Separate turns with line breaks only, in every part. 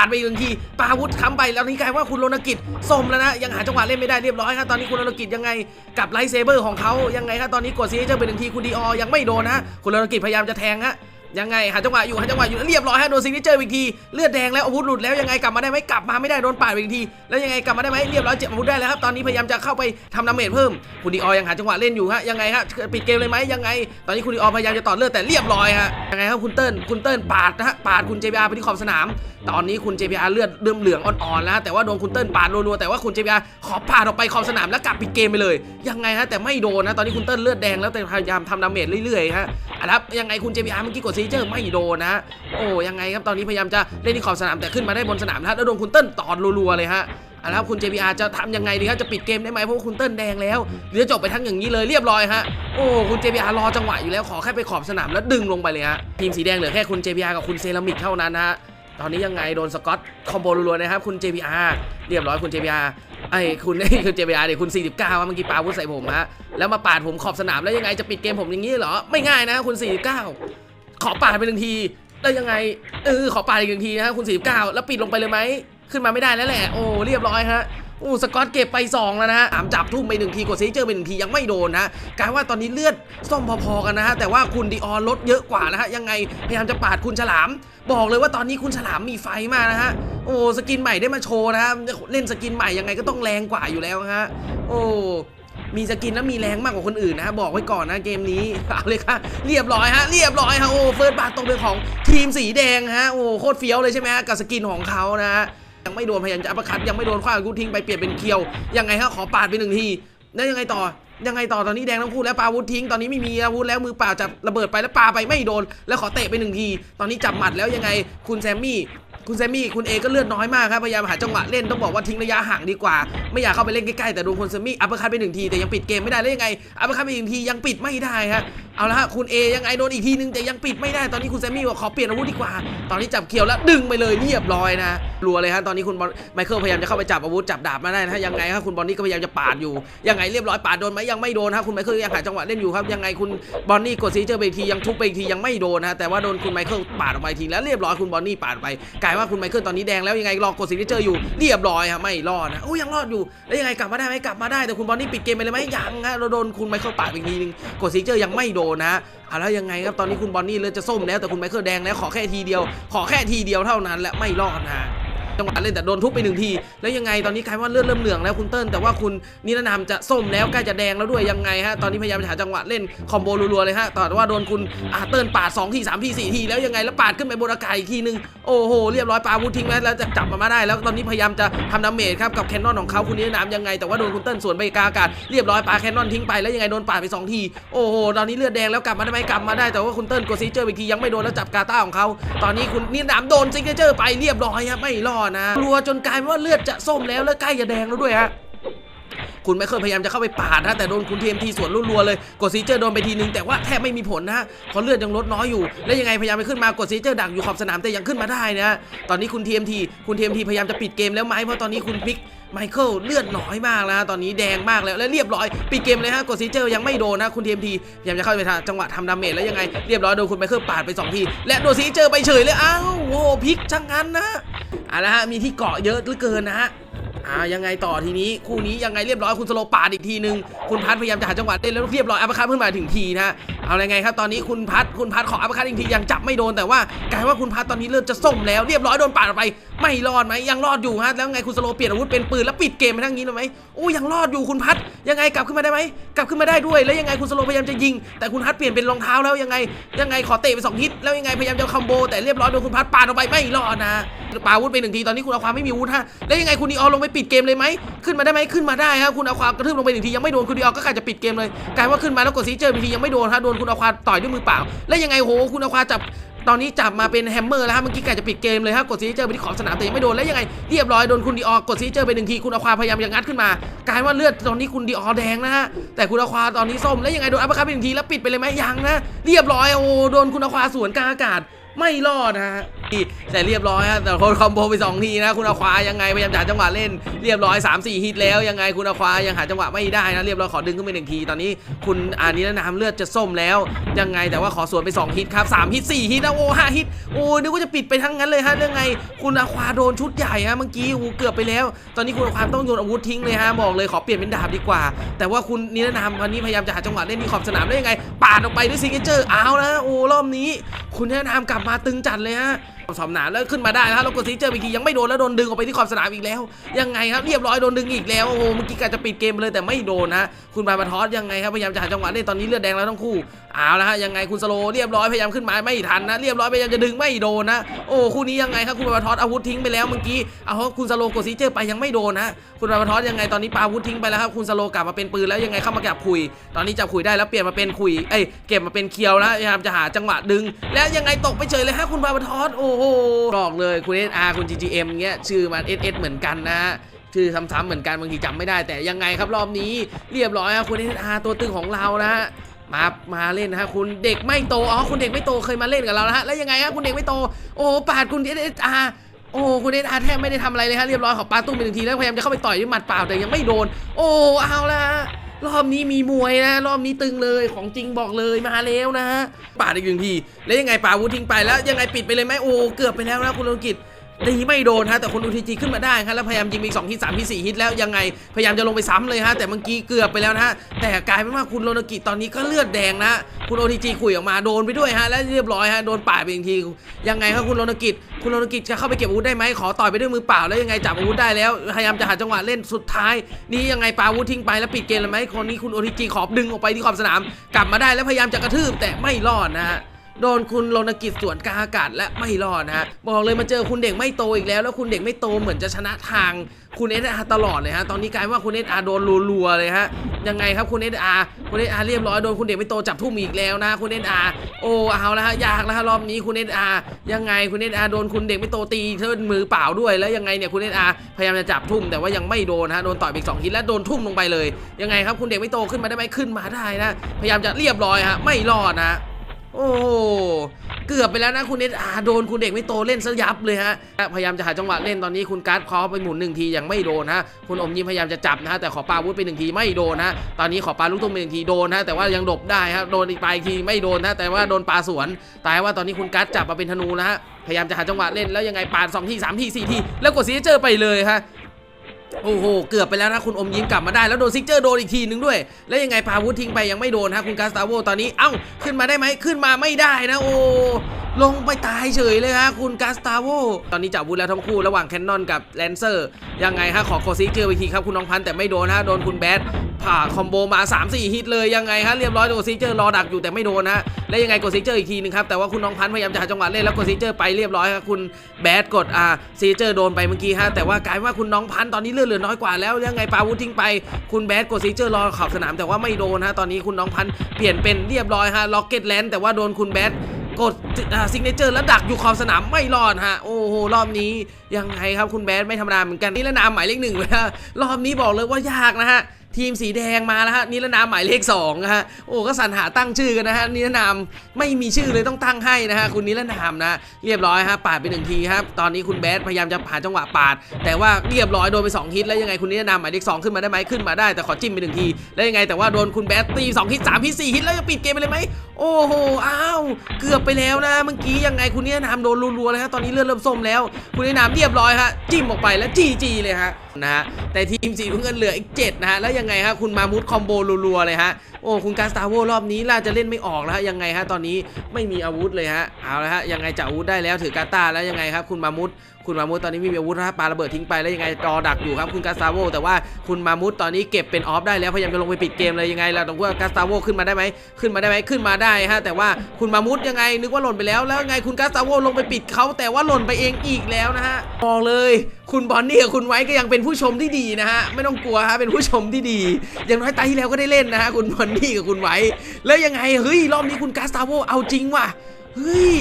าดไปอีกหนึ่งทีปาอาวุธค้ำไปแล้วนี่กลายว่าคุณโรนกิจส้มแล้วนะ ยังหาจังหวะเล่นไม่ได้เรียบร้อยครับตอนนี้คุณโรนกิจยังไงกับไลท์เซเบอร์ของเขายังไงครับตอนนี้กดซีเจอร์ไปหนึ่งทีคุณดีออยังไม่โดนนะคุณโรนกิจพยายามจะแทงฮะ ยังไงหาจังหวะอยู่หาจังหวะอยู่แล้วเรียบร้อยฮะโดนซิกเนเจอร์อีกทีเลือดแดงแล้วอาวุธหลุดแล้วยังไงกลับมาได้ไหมกลับมาไม่ได้โดนปาดอีกทีแล้วยังไงกลับมาได้ไหมเรียบร้อยเจ็บอาวุธได้แล้วครับตอนนี้พยายามจะเข้าไปทำดาเมจเพิ่มคุณดีออยังหาจังหวะเล่นอยู่ฮะยังไงฮะปิดเกมเลยไหมยังไง ตอนนี้คุณดีออพยายามจะต่อเลือดแต่เรียบร้อยฮะยังไงครับคุณเติ้ลคุณเติ้ลปาดนะฮะปาดคุณ JBR ไปที่ขอบสนาม ตอนนี้คุณ JBR เลือดเริ่มเหลืองอ่อนๆแล้วแต่ว่าโดนคุณเติ้ลปาดรัวๆแต่ว่าคุณ JBR ขอปาดออกไปขอบสนามแล้วกลับปิดเกมไปเลยยังไงฮะแต่ไม่โดนนะตอนนี้คุณเติ้ลเลือดแดงแล้วแต่พยายามทำดาเมจเรื่อยๆฮะอะครับยังไงคุณ JBR เมื่อกี้กดซีเจอร์ไม่โดนนะโอ้ยังไงครับตอนนี้พยายามจะเล่นที่ขอบสนามแต่ขึ้นมาได้บนสนามนะแล้วโดนคุณเติ้ลตอดรัวๆเลยฮะอะแล้วคุณ JBR จะทำยังไงดีครับจะปิดเกมได้ไหมเพราะว่าคุณเติ้ลแดงแล้วหรือจะจบไปทั้งอย่างนี้เลยเรียบร้อยฮะโอ้คุณ JBR รอจังหวะอยู่แล้วขอแค่ไปขอบสนามแล้วดึงลงไปเลยฮะทีมสีแดงเหลือแค่คุณ JBR กับคุณเซรามิกเท่านั้นนะฮะตอนนี้ยังไงโดนสกอตคอมโบรัวๆนะครับคุณ JBR เรียบร้อยคุณ JBR ไอ้คุณคุณ JBR เดี๋ยคุณ 49ว่าเมื่อกี้ปาวุธใส่ผมฮะแล้วมาปาดผมขอบสนามแล้วยังไงจะปิดเกมผมอย่างนี้เหรอไม่ง่ายนะคุณ 49 ขอปาดไปหนึ่งทีแล้วยังไงเออขอปาดอีกหนึ่งทีนะฮะคุณ49แล้วปิดลงไปเลยไหมขึ้นมาไม่ได้แล้วแหละโอ้เรียบร้อยฮะโอ้สกอตเก็บไปสองแล้วนะฮะามจับทุ่มไปหนึ่งทีกดซีเจอร์ไปหนึ่งทียังไม่โดนนะกลายว่าตอนนี้เลือดส้มพอๆกันนะฮะแต่ว่าคุณดีออนลดเยอะกว่านะฮะยังไงพยายามจะปาดคุณฉลาม บอกเลยว่าตอนนี้คุณฉลามมีไฟมากนะฮะโอ้สกินใหม่ได้มาโชว์นะฮะเล่นสกินใหม่ยังไงก็ต้องแรงกว่าอยู่แล้วฮะโอ้ มีสกินแล้วมีแรงมากกว่าคนอื่นนะ บอกไว้ก่อนนะเกมนี้เอาเลยค่ะเรียบร้อยฮะเรียบร้อยฮะโอ้เฟิร์สบาร์ตรงเป็นของทีมสีแดงฮะโอ้โคตรเฟี้ยวเลยใช่ไหมกับสกินของเขานะฮะยังไม่โดนพยายามจะอัปร์คัตยังไม่โดนคว้างกูทิ้งไปเปลี่ยนเป็นเคียวยังไงฮะขอปาดไปหนึ่งทีแล้วยังไงต่อยังไงต่อตอนนี้แดงทั้งคู่แล้วปาอาวุธทิ้งตอนนี้ไม่มีอาวุธแล้วมือเปล่าจับระเบิดไปแล้วปาไปไม่โดน แล้วขอเตะไปหนึ่งที ตอนนี้จับหมัดแล้วยังไงคุณแซมมี่ คุณแซมมี่คุณเอก็เลือดน้อยมากครับพยายามหาจังหวะเล่นต้องบอกว่าทิ้งระยะห่างดีกว่า ไม่อยากเข้าไปเล่นใกล้ๆแต่โดนคุณแซมมี่อัปเปอร์คัตไปหนึ่งทีแต่ยังปิดเกมไม่ได้แล้วยังไงอัปเปอร์คัตไปหนึ่งทียังปิดไม่ได้ฮะเอาละฮะคุณเอยังไงโดนอีกทีนึงแต่ยังปิดไม่ได้ตอนนี้คุณแซมมี่บอกขอเปลี่ยนอาวุธดีกว่า ตอนนี้จับเขียวแล้วดึงไปเลยเรียบร้อยนะรัวเลยฮะตอนนี้คุณบอลไมเคิลพยายามจะเข้าไปจับอาวุธจับดาบมาได้นะยังไงฮะคุณบอลนี่ก็พยายามจะปาดอยู่ยังไงเรียบร้อยปาดโดนไหมยังไม่โดนฮะคุณไมเคิลยังหาจังหวะเล่นอยู่ครับยังไงคุณบอลนี่กดซีเจอร์ไปอีกทียังทุบไปอีกทียังไม่โดนนะแต่ว่าโดนคุณไมเคิลปาดออกไปทีแล้วเรียบร้อยคุณบอลนี่ปาดไปกลายว่าว่าคุณไมเคิลตอนนี้แดงแล้วยังไงรอกดซีเจอร์อยู่เรียบร้อยฮะไม่รอดนะโอ้ยังรอดอยู่แล้วยังไงกลับมาได้ไหมกลับมาได้แต่คุณบอลนี่ปิดเกมไปเลยไหมยังฮะเราโดนคุณไมเคิลปาดอีกทีนึงกดซีเจอร์ยังไม่โดนนะเอาแล้วยังไงครับตอนนี้คุณบอลนี่เลือดจะส้มแล้วแต่คุณไมเคิลแดงแล้วขอแค่ทีเดียว ขอแค่ทีเดียวเท่านั้นและไม่รอดนะ จังหวะเล่นแต่โดนทุบไปหนึ่งที แล้วยังไงตอนนี้กลายว่าเลือดเริ่มเหลืองแล้วคุณเติ้ลแต่ว่าคุณนิรนามจะส้มแล้วใกล้จะแดงแล้วด้วยยังไงฮะตอนนี้พยายามจะหาจังหวะเล่นคอมโบรัวๆเลยฮะแต่ว่าโดนคุณอาเติ้ลปาด2ที3ที4ทีแล้วยังไงแล้วปาดขึ้นไปบนอากาศอีกทีนึงโอ้โหเรียบร้อยปาอาวุธทิ้งไว้แล้วจะจับมันมาได้ แล้วตอนนี้พยายามจะทำดาเมจครับกับแคนนอนของเขาคุณนิรนามยังไง แต่ว่าโดนคุณเติ้ลสวนไปกาอากาศเรียบร้อยปาแคนนอนทิ้งไปแล้วยังไงโดนปาดไปสองทีโอ้โหตอนนี้เลือดแดงแล้วกลับมาได้ไหมกลับมาได้แต่ว่าคุณเติ้ลกดซีเจอร์อีกทียังไม่โดนแล้วจับกาต้าของเขาตอนนี้คุณนิรนามโดนซิกเจอร์ไปเรียบร้อยฮะไม่รอดนะกลัวจนกลายเป็นว่าเลือดจะส้มแล้วแล้วใกล้จะแดงแล้วด้วยฮะ คุณไมเคิลพยายามจะเข้าไปปาดนะแต่โดนคุณเทียมทีสวนรัวๆเลยกดซีเจอร์โดนไปทีนึงแต่ว่าแทบไม่มีผลนะฮะเพราะเลือดยังลดน้อยอยู่ แล้วยังไงพยายามไปขึ้นมากดซีเจอร์ดักอยู่ขอบสนามแต่ยังขึ้นมาได้นะตอนนี้คุณเทียมทีคุณเทียมทีพยายามจะปิดเกมแล้วไหมเพราะตอนนี้คุณพิกไมเคิลเลือดน้อยมากแล้วนะตอนนี้แดงมากแล้วและเรียบร้อยปิดเกมเลยฮะกดซีเจอร์ยังไม่โดนนะคุณเทียมทีพยายามจะเข้าไปทางจังหวะทำดาเมจแล้วยังไงเรียบร้อยโดนคุณไมเคิลปาดไปสองทีและโดนซีเจอร์ไปเฉยเลยอ้าวโวพิกช่างงั้นนะเอาละฮะมีที่เกาะเยอะเหลือเกินนะฮะ อ่ายังไงต่อทีนี้คู่นี้ยังไงเรียบร้อยคุณสโลปาดอีกทีนึงคุณพัทพยายามจะหาจังหวะเล่นแล้วเรียบร้อยอัปคัตขึ้นมาถึงทีนะเอาอะไรไงครับตอนนี้คุณพัทคุณพัทขออัปคัตอีกทียังจับไม่โดนแต่ว่ากลายว่าคุณพัทตอนนี้เริ่มจะส้มแล้วเรียบร้อยโดนปาดออกไป ไม่รอดไหมยังรอดอยู่ฮะแล้วไงคุณสโลเปลี่ยนอาวุธเป็นปืนแล้วปิดเกมไปทั้งนี้เลยไหมโอ้ยังรอดอยู่คุณพัทยังไงกลับขึ้นมาได้ไหมกลับขึ้นมาได้ด้วยแล้วยังไงคุณสโลพยายามจะยิง แต่คุณพัทเปลี่ยนเป็นรองเท้าแล้วยังไง ยังไงขอเตะไปสองทิศแล้วยังไงพยายามจะคอมโบ แต่เรียบร้อยโดนคุณพัทปาดออกไปไม่รอดนะปาอาวุธไปหนึ่งทีตอนนี้คุณเอาความไม่มีอาวุธฮะแล้วยังไงคุณดีออลงไปปิดเกมเลยไหมขึ้นมาได้ไหมขึ้นมาได้ครับคุณเอาความกระทืบลงไปหนึ่งทียังไม่โดนคุณดีออก็กลายจะปิดเกมเลยกลายว่าขึ้นมาแล้วกดซีเจอร์ทียังไม่โดนฮะโดนคุณเอาความต่อยด้วยมือเปล่า แล้วยังไงโหคุณเอาความจับ ตอนนี้จับมาเป็นแฮมเมอร์แล้วฮะเมื่อกี้กาจะปิดเกมเลยฮะกดซีเจอร์ไปที่ขอบสนามแต่ยังไม่โดนแล้วยังไงเรียบร้อยโดนคุณดีออกดซีเจอร์ไปหนึ่งทีคุณอาควาพยายามจะงัดขึ้นมากลายว่าเลือดตอนนี้คุณดีออแดงนะฮะแต่คุณอาควาตอนนี้ส้มแล้วยังไงโดนอัปเปอร์คัตไปหนึ่งทีแล้วปิดไปเลยไหมยังนะเรียบร้อยโอ้โดนคุณอาควาสวนกลางอากาศ ไม่รอดนะฮะแต่เรียบร้อยฮะแต่คนคอมโบไปสองทีนะคุณอาควายังไงพยายามหาจังหวะเล่นเรียบร้อย 3 4 ฮิตแล้วยังไงคุณอาควายังหาจังหวะไม่ได้นะเรียบร้อยขอดึงขึ้นไปหนึ่งทีตอนนี้คุณอานิรนามเลือดจะส้มแล้ว ยังไงแต่ว่าขอสวนไป 2 ฮิตครับ3ฮิต4ฮิตนะโอ้ห้าฮิตโอ้นึกว่าจะปิดไปทั้งนั้นเลยฮะเรื่องไง คุณอาควาโดนชุดใหญ่ฮะเมื่อกี้โอ้เกือบไปแล้ว ตอนนี้คุณอาควาต้องโยนอาวุธทิ้งเลยฮะบอกเลยขอเปลี่ยนเป็นดาบดีกว่า แต่ว่าคุณนิรนามวันนี้พยายามจะหาจังหวะเล่นที่ขอบสนามได้ยังไงปาดออกไปด้วยซิงเกิลเจอร์เอานะโอ้รอบนี้ คุณนิรนามกลับมาาตึงจัดเลยฮะ สอบหนาแล้วขึ้นมาได้นะฮะแล้วกดซิงเจอร์อีกทียังไม่โดนแล้วโดนดึงออกไปที่ขอบสนามอีกแล้ว ยังไงครับเรียบร้อยโดนดึงอีกแล้วโอ้โหเมื่อกี้กะจะปิดเกมเลยแต่ไม่โดนนะคุณบาบาทอสยังไงครับพยายามจะหาจังหวะเล่นตอนนี้เลือดแดงแล้วทั้งคู่เอาละฮะยังไงคุณสโลเรียบร้อยพยายามขึ้นมาไม่ทันนะ เรียบร้อยพยายามจะดึงไม่โดนนะโอ้คู่นี้ยังไงครับคุณบาบาทอสอาวุธทิ้งไปแล้วเมื่อกี้เอาคุณสโลกดซิงเจอร์ไปยังไม่โดนนะคุณบาบาทอสยังไงตอนนี้ปาอาวุธทิ้งไปแล้วครับคุณสโลกลับมาเป็นปืนแล้วยังไงเข้ามาจับคุย ตอนนี้จับคุยได้แล้วเปลี่ยนมาเป็นคุยเอ้ยเก็บมาเป็นเคียวแล้วพยายามจะหาจังหวะดึง แล้วยังไงตกไปเฉยเลยฮะคุณบาบาทอสโอ้โหบอกเลยคุณ SR คุณ GGM เงี้ยชื่อมัน SS เหมือนกันนะชื่อซ้ำๆเหมือนกันบางทีจำไม่ได้แต่ยังไงครับรอบนี้เรียบร้อยครับคุณ SR ตัวตึงของเรานะฮะมามาเล่นนะฮะคุณเด็กไม่โตอ๋อคุณเด็กไม่โตเคยมาเล่นกับเรานะฮะแล้วยังไงฮะคุณเด็กไม่โตโอ้ปาดคุณ SR โอ้คุณ SR แทบไม่ได้ทำอะไรเลยฮะเรียบร้อยขอปาตุ้มไปหนึ่งทีแล้วพยายามจะเข้าไปต่อยด้วยหมัดเปล่าแต่ยังไม่โดน โอ้เอาละ รอบนี้มีมวยนะ รอบนี้ตึงเลยของจริงบอกเลยมาแล้วนะฮะปาดอีกหนึ่งทีแล้วยังไงปาวุธทิ้งไปแล้วยังไงปิดไปเลยไหมโอ้เกือบไปแล้วนะคุณธงกิจ ดีไม่โดนฮะแต่คนดูทีจีขึ้นมาได้ครับแล้วพยายามยิงอีกสองฮิตสามฮิตสี่ฮิตแล้วยังไงพยายามจะลงไปซ้ำเลยฮะแต่เมื่อกี้เกือบไปแล้วนะฮะแต่กลายเป็นว่าคุณโรนกิตอนนี้ก็เลือดแดงนะ คุณโอทีจีคุยออกมาโดนไปด้วยฮะและเรียบร้อยฮะโดนป่าไปอีกทียังไงครับคุณโรนกิตคุณโรนกิตจะเข้าไปเก็บอาวุธได้ไหมขอต่อยไปด้วยมือเปล่าแล้วยังไงจับอาวุธได้แล้วพยายามจะหาจังหวะเล่นสุดท้าย นี่ยังไงปาอาวุธทิ้งไปแล้วปิดเกมเลยไหมคนนี้คุณโอทีจีขอบดึงออกไปที่ขอบสนาม กลับมาได้แล้วพยายามจะกระทืบแต่ไม่รอดนะฮะ โดนคุณโรนกิจสวนกาอากาศและไม่รอดนะฮะบอกเลยมาเจอคุณเด็กไม่โตอีกแล้ว แล้วคุณเด็กไม่โตเหมือนจะชนะทางคุณเอสอาตลอดเลยฮะตอนนี้กลายว่าคุณเอสอาโดนรัวๆเลยฮะยังไงครับคุณเอสอาคุณเอสอาเรียบร้อยโดนคุณเด็กไม่โตจับทุ่มอีกแล้วนะคุณเอสอาโอ้เอาแล้วฮะยากแล้วฮะรอบนี้คุณเอสอายังไงคุณเอสอาโดนคุณเด็กไม่โตตีเทินมือเปล่าด้วยแล้วยังไงเนี่ยคุณเอสอาพยายามจะจับทุ่มแต่ว่ายังไม่โดนฮะโดนต่อยไปอีกสองทีและโดนทุ่มลงไปเลย ยังไงครับคุณเด็กไม่โตขึ้นมาได้ไหมขึ้นมาได้นะ พยายามจะเรียบร้อยฮะไม่รอดนะ โอ้เกือบไปแล้วนะคุณเอสอาโดนคุณเด็กไม่โตเล่นซะยับเลยฮะพยายามจะหาจังหวะเล่นตอนนี้คุณการ์ดคอไปหมุนหนึ่งทียังไม่โดนฮะคุณอมยิ้มพยายามจะจับนะฮะแต่ขอปาอาวุธไปหนึ่งทีไม่โดนฮะตอนนี้ขอปาลูกตุ้มไปหนึ่งทีโดนฮะแต่ว่ายังดบได้ฮะโดนอีกปลายทีไม่โดนนะแต่ว่าโดนปลาสวนแต่ว่าตอนนี้คุณการ์ดจับมาเป็นธนูนะฮะพยายามจะหาจังหวะเล่นแล้วยังไงปาสองทีสามทีสี่ทีแล้วกดซีเจอร์ไปเลยฮะ โอ้โห เกือบไปแล้วนะคุณอมยิ้มกลับมาได้แล้วโดนซิกเจอร์โดนอีกทีนึงด้วย แล้วยังไงพาวุธทิ้งไปยังไม่โดนฮะคุณกาสตาโวตอนนี้เอ้าขึ้นมาได้ไหมขึ้นมาไม่ได้นะโอ้ลงไปตายเฉยเลยฮะคุณกาสตาโวตอนนี้จับวุธแล้วทั้งคู่ระหว่างแคนนอนกับแลนเซอร์ยังไงฮะขอโคซิกเจอร์ไปทีครับคุณน้องพันแต่ไม่โดนฮะโดนคุณแบดผ่าคอมโบมา 3-4 ฮิตเลยยังไงฮะเรียบร้อยโดซิกเจอร์รอดักอยู่แต่ไม่โดนฮะแล้วยังไงกดซิกเจอร์อีกทีนึงครับแต่ว่าคุณน้องพันพยายามจะหาจังหวะเล่นแล้วกดซิกเจอร์ไปเรียบร้อยครับคุณแบดกดอ่าซิกเจอร์โดนไปเมื่อกี้ฮะแต่ว่ากลายว่าคุณน้องพันตอนนี้เลือดเหลือน้อยกว่าแล้วยังไงปาวุธทิ้งไปคุณแบดกดซิกเจอร์รอขอบสนามแต่ว่าไม่โดนฮะตอนนี้คุณน้องพันเปลี่ยนเป็นเรียบร้อยฮะล็อกเก็ตแลนแต่ว่าโดนคุณแบด กดซิกเนเจอร์แล้วดักอยู่ขอบสนามไม่รอดฮะ โอ้โห รอบนี้ยังไงครับคุณแบดไม่ธรรมดาเหมือนกันนี่ละนามหมายเลขหนึ่งเลยฮะรอบนี้บอกเลยว่ายากนะฮะ ทีมสีแดงมาแล้วฮะนิรนามหมายเลข2นะฮะโอ้ก็สรรหาตั้งชื่อกันนะฮะนิรนามไม่มีชื่อเลยต้องตั้งให้นะฮะคุณนิรนามนะเรียบร้อยฮะปาดไปหนึ่งทีครับตอนนี้คุณแบดพยายามจะหาจังหวะปาด แต่ว่าเรียบร้อยโดนไป2ฮิตแล้วยังไงคุณนิรนามหมายเลข2ขึ้นมาได้ไหมขึ้นมาได้แต่ขอจิ้มไปหนึ่งทีแล้วยังไงแต่ว่าโดนคุณแบดตี2ฮิต3ฮิต4ฮิตแล้วจะปิดเกมไปเลยไหมโอ้โหอ้าวเกือบไปแล้วนะเมื่อกี้ยังไงคุณนิรนามโดนรัวๆเลยฮะตอนนี้เลือดเริ่มส้มแล้ว คุณนิรนามเรียบร้อยฮะจิ้มออกไปแล้วจีจีเลยฮะนะฮะแต่ทีมสีน้ำเงินเหลืออีก7นะฮะแล้วยังไงฮะคุณมามุดคอมโบรัวๆเลยฮะโอ้คุณการสตาร์โวรอบนี้ล่าจะเล่นไม่ออกแล้วฮะยังไงฮะตอนนี้ไม่มีอาวุธเลยฮะเอาละฮะยังไงจะอาวุธได้แล้วถือกาตาแล้วยังไงครับคุณมามุดคุณมามุดตอนนี้ไม่มีอาวุธนะปาระเบิดทิ้งไปแล้วยังไงรอดักอยู่ครับคุณกาสตาโวแต่ว่าคุณมามุดตอนนี้เก็บเป็นออฟได้แล้วพยายามจะลงไปปิดเกมเลยยังไงล่ะตรงว่ากาสตาโวขึ้นมาได้ไหมขึ้นมาได้ไหมขึ้นมาได้ฮะแต่ว่าคุณมามุดยังไงนึกว่าหล่นไปแล้วแล้วยังไงคุณกาสตาโวลงไปปิดเขาแต่ว่าหล่นไปเองอีกแล้วนะฮะบอกเลยคุณบอนนี่กับคุณไว้ก็ยังเป็นผู้ชมที่ดีนะฮะไม่ต้องกลัวฮะเป็นผู้ชมที่ดี อย่างน้อยตาที่แล้วก็ได้เล่นนะฮะคุณบอนนี่กับคุณไว้ แล้วยังไงเฮ้ยรอบนี้คุณกาสตาโวเอาจริงว่ะเฮ้ย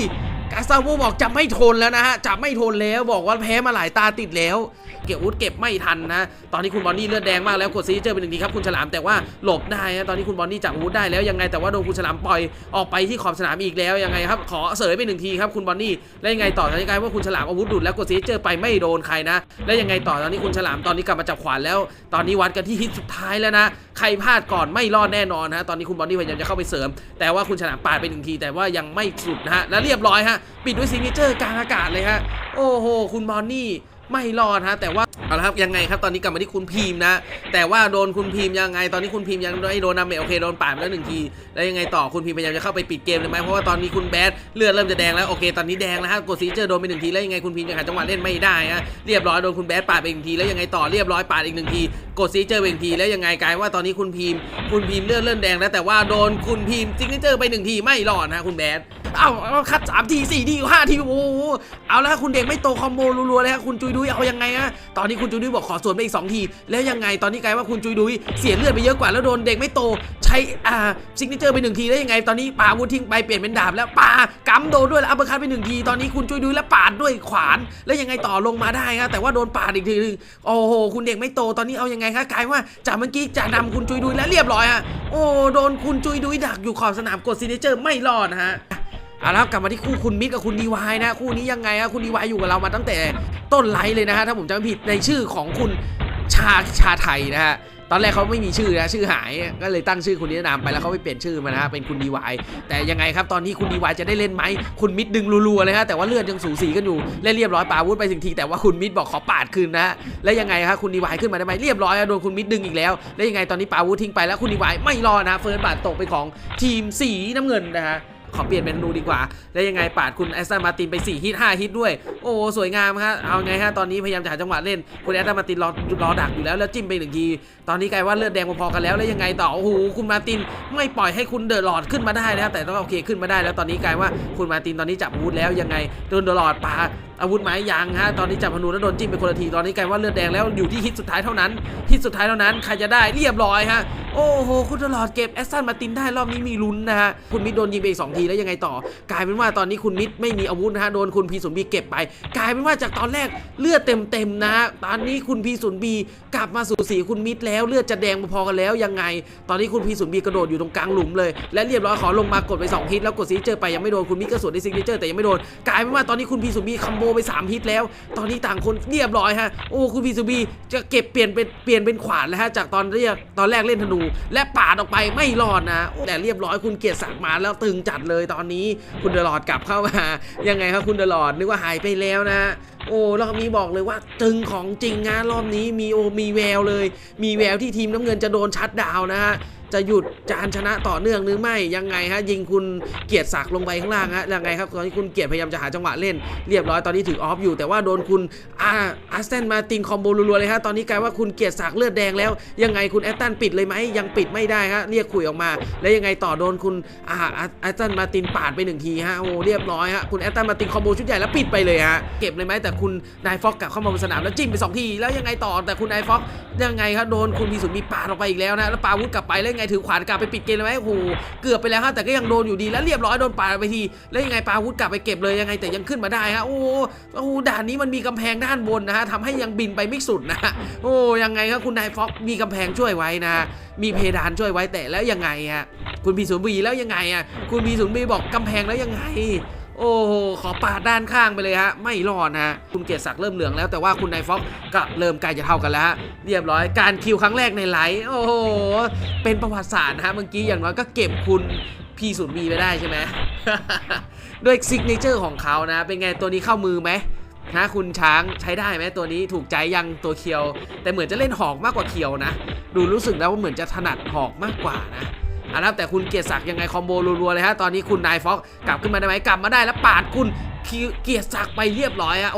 กาซาโวบอกจะไม่ทนแล้วนะฮะจะไม่ทนแล้วบอกว่าแพ้มาหลายตาติดแล้ว เก็บอาวุธเก็บไม่ทันนะตอนนี้คุณบอนนี่เลือดแดงมากแล้วกดซีเจอร์เป็นหนึ่งทีครับคุณฉลามแต่ว่าหลบได้นะตอนนี้คุณบอนนี่จับอาวุธได้แล้วยังไงแต่ว่าโดนคุณฉลามปล่อยออกไปที่ขอบสนามอีกแล้วยังไงครับขอเสยไปหนึ่งทีครับคุณบอนนี่แล้วยังไงต่อตอนนี้กลายว่าคุณฉลามอาวุธดุดแล้วกดซีเจอร์ไปไม่โดนใครนะ แล้วยังไงต่อตอนนี้คุณฉลามตอนนี้กลับมาจับขวานแล้ว ตอนนี้วัดกันที่ฮิตสุดท้ายแล้วนะใครพลาดก่อนไม่รอดแน่นอนนะตอนนี้คุณบอนนี่พยายามจะเข้าไปเสริม แต่ว่าคุณฉลามปาดไปหนึ่งทีแต่ว่ายังไม่สุดนะฮะแล้วเรียบร้อยฮะปิดด้วยซิงเกิลกลางอากาศเลยฮะ โอ้โห คุณบอนนี่ ไม่รอดฮะแต่ว่าเอาละครับยังไงครับตอนนี้กลับมาที่คุณพีมนะ แต่ว่าโดนคุณพีมยังไง ตอนนี้คุณพีมยังไม่โดนนาเมจโอเคโดนปาดไปแล้วหนึ่งทีแล้วยังไงต่อคุณพีมพยายามจะเข้าไปปิดเกมเลยไหมเพราะว่าตอนนี้คุณแบดเลือดเริ่มจะแดงแล้วโอเคตอนนี้แดงแล้วฮะกดซีเจอร์โดนไปหนึ่งทีแล้วยังไงคุณพีมยังหาจังหวะเล่นไม่ได้ฮะเรียบร้อยโดนคุณแบดปาดไปหนึ่งทีแล้วยังไงต่อเรียบร้อยปาดอีกหนึ่งทีกดซีเจอร์ไปหนึ่งทีแล้วยังไงกลายว่าตอนนี้คุณพีมคุณพีมเลือดเริ่มแดงแล้วแต่ว่าโดนคุณพีมซิงเจอร์ไปหนึ่งทีไม่รอดนะคุณแบดเอ้าคัดสามทีสี่ทีห้าทีโอ้โหเอาละคุณเด็กไม่โตคอมโบรัวๆเลยฮะคุณจุยดยเอายังไงฮะตอนนี้คุณจุยดุยบอกขอส่วนไปอีกสองทีแล้วยังไงตอนนี้กลายว่าคุณจุยดุยเสียเลือดไปเยอะกว่าแล้วโดนเด็กไม่โตใช้อ่าซิกเนเจอร์ไปหนึ่งทีแล้ยังไง ตอนนี้ปาอาวุธทิ้งไปเปลี่ยนเป็นดาบแล้วปากำโดนด้วยแล้วอัปเปอร์คัตไปหนึ่งทีตอนนี้คุณจุยดุยแล้วปาดด้วยขวาน แล้วยังไงต่อลงมาได้ครับแต่ว่าโดนปาดอีกทีนึงโอ้โหคุณเด็กไม่โตตอนนี้เอายังไงครับกลายว่าจากเมื่อกี้จะนำคุณจุยดุยแล้วเรียบร้อยฮะโอ้โดนคุณจุยดุยดักอยู่ขอบสนามกดซิกเนเจอร์ไม่รอดฮะ เอาละครับกลับมาที่คู่คุณมิตรกับคุณดีวายนะคู่นี้ยังไงฮะคุณดีวายอยู่กับเรามาตั้งแต่ต้นไลฟ์เลยนะฮะถ้าผมจำไม่ผิดในชื่อของคุณชาชาไทยนะฮะตอนแรกเขาไม่มีชื่อนะชื่อหายก็เลยตั้งชื่อคุณนิรนามไปแล้วเขาไปเปลี่ยนชื่อมานะฮะเป็นคุณดีวายแต่ยังไงครับตอนนี้คุณดีวายจะได้เล่นไหมคุณมิตรดึงรัวๆเลยฮะแต่ว่าเลือดยังสูสีกันอยู่เล่นเรียบร้อยปาวุธไปสิ่งทีแต่ว่าคุณมิตรบอกขอปาดคืนนะฮะแล้วยังไงครับคุณดีวายขึ้นมาได้ไหมเรียบร้อยโดนคุณมิตรดึงอีกแล้วแล้วยังไงตอนนี้ปาวุธทิ้งไปแล้วคุณดีวายไม่รอนะเฟิร์สบาทตกไปของทีมสีน้ำเงินนะฮะ ขอเปลี่ยนเป็นธนูดีกว่า แล้วยังไงปาดคุณแอสตันมาตินไป4ฮิต5ฮิตด้วย โอ้สวยงามครับเอาไงฮะตอนนี้พยายามจะหาจังหวะเล่นคุณแอสตันมาตินรอรอดักอยู่แล้วแล้วจิ้มไปหนึ่งทีตอนนี้กลายว่าเลือดแดงพอๆกันแล้วแล้วยังไงต่อโอ้โหคุณมาตินไม่ปล่อยให้คุณเดอะลอดขึ้นมาได้นะแต่ต้องโอเคขึ้นมาได้แล้วตอนนี้กลายว่าคุณมาตินตอนนี้จับอาวุธแล้วยังไงโดนเดอะลอดปาอาวุธไม้ยางฮะตอนนี้จับพนูแล้วโดนจิ้มไปคนละทีตอนนี้กลายว่าเลือดแดงแล้วอยู่ที่ฮิตสุดท้ายเท่านั้นฮิตสุดท้ายเท่านั้นใครจะได้เรียบร้อยฮะโอ้โห คุณเดอะลอดเก็บแอสตันมาตินได้รอบนี้มีลุ้นนะฮะ คุณมิดโดนยิงไปอีกสองทีแล้วยังไงต่อ กลายเป็นว่าตอนนี้คุณมิดไม่มีอาวุธนะฮะ โดนคุณพีศูนย์บีเก็บไป กลายเป็นว่าจากตอนแรกเลือดเต็มๆนะฮะ ตอนนี้คุณพีศูนย์บีกลับมาสู่สีคุณมิดแล้วเลือดจะแดงพอๆกันแล้วยังไง ตอนนี้คุณพีศูนย์บีกระโดดอยู่ตรงกลางหลุมเลย และเรียบร้อยขอลงมากดไปสองฮิตแล้วกดซิเจอร์ไปยังไม่โดนคุณมิดก็สวนในซิกเจอร์แต่ยังไม่โดน กลายเป็นว่าตอนนี้คุณพีศูนย์บีคัมโบไปสามฮิตแล้ว ตอนนี้ต่างคนเรียบร้อยฮะ โอ้คุณพีศูนย์บีจะเก็บเปลี่ยนเป็นเปลี่ยนเป็นขวานแล้วฮะจากตอนเรียกตอนแรกเล่นธนูและปาดออกไปไม่รอดนะแต่เรียบร้อยคุณเกียรติศักดิ์มาแล้วตึงจัดเลยตอนนี้คุณเดลอดกลับเข้ามายังไงครับคุณเดลอดนึกว่าหายไปแล้วนะโอ้รอบนี้บอกเลยว่าตึงของจริงนะรอบนี้มีโอมีแววเลย มีแววที่ทีมน้ำเงินจะโดนชัดดาวน์นะฮะ จะหยุดจานชนะต่อเนื่องหรือไม่ยังไงฮะยิงคุณเกียรติศักดิ์ลงไปข้างล่างฮะยังไงครับตอนนี้คุณเกียรติพยายามจะหาจังหวะเล่นเรียบร้อยตอนนี้ถือออฟอยู่ แต่ว่าโดนคุณอาอาร์เซนมาตินคอมโบรัวๆเลยฮะตอนนี้กลายว่าคุณเกียรติศักดิ์เลือดแดงแล้ว ยังไงคุณแอตตันปิดเลยไหมยังปิดไม่ได้ฮะเรียกคุยออกมา แล้วยังไงต่อโดนคุณอาแอตตันมาตินปาดไปหนึ่งทีฮะโอ้เรียบร้อยฮะคุณแอตตันมาตินคอมโบชุดใหญ่แล้วปิดไปเลยฮะเก็บเลยไหมแต่คุณนายฟอกกลับเข้ามาบนสนามแล้วจิ้มไปสองทีแล้วยังไงต่อแต่คุณนายฟอกยังไงครับโดนคุณมีสุนมีปาดออกไปอีกแล้วนะแล้วปาวุธกลับไปแล้วยังไงถือขวานกลับไปปิดเกมเลยไหมโอ้โหเกือบไปแล้วฮะแต่ก็ยังโดนอยู่ดีแล้วเรียบร้อยโดนปาไปทีแล้วยังไงปาวุธกลับไปเก็บเลยยังไงแต่ยังขึ้นมาได้ฮะโอ้โหโอ้ด่านนี้มันมีกำแพงด้านบนนะฮะทำให้ยังบินไปไม่สุดนะฮะโอ้ยังไงครับคุณนายฟ็อกมีกำแพงช่วยไว้นะ มีเพดานช่วยไว้แต่แล้วยังไงฮะคุณพีศูนย์บีแล้วยังไงอะคุณพีศูนย์บีบอกกำแพงแล้วยังไง โอ้โหขอปาดด้านข้างไปเลยฮะ ไม่รอดนะฮะคุณเกียรติศักดิ์เริ่มเหลืองแล้วแต่ว่าคุณนายฟ็อกก็เริ่มใกล้จะเท่ากันแล้วฮะ เรียบร้อยการคิวครั้งแรกในไลฟ์โอ้โห เป็นประวัติศาสตร์นะฮะ เมื่อกี้อย่างน้อยก็เก็บคุณพีศูนย์บีไปได้ใช่ไหมด้วยซิกเนเจอร์ของเขานะ เป็นไงตัวนี้เข้ามือไหมนะคุณช้างใช้ได้ไหมตัวนี้ถูกใจยังตัวเคียว แต่เหมือนจะเล่นหอกมากกว่าเคียวนะ ดูรู้สึกแล้วว่าเหมือนจะถนัดหอกมากกว่านะ อะแล้วแต่คุณเกียรติศักดิ์ยังไงคอมโบรัวๆเลยฮะตอนนี้คุณนายฟ็อกกลับขึ้นมาได้ไหมกลับมาได้แล้วปาดคุณเกียรติศักดิ์ไปเรียบร้อยฮะโอ้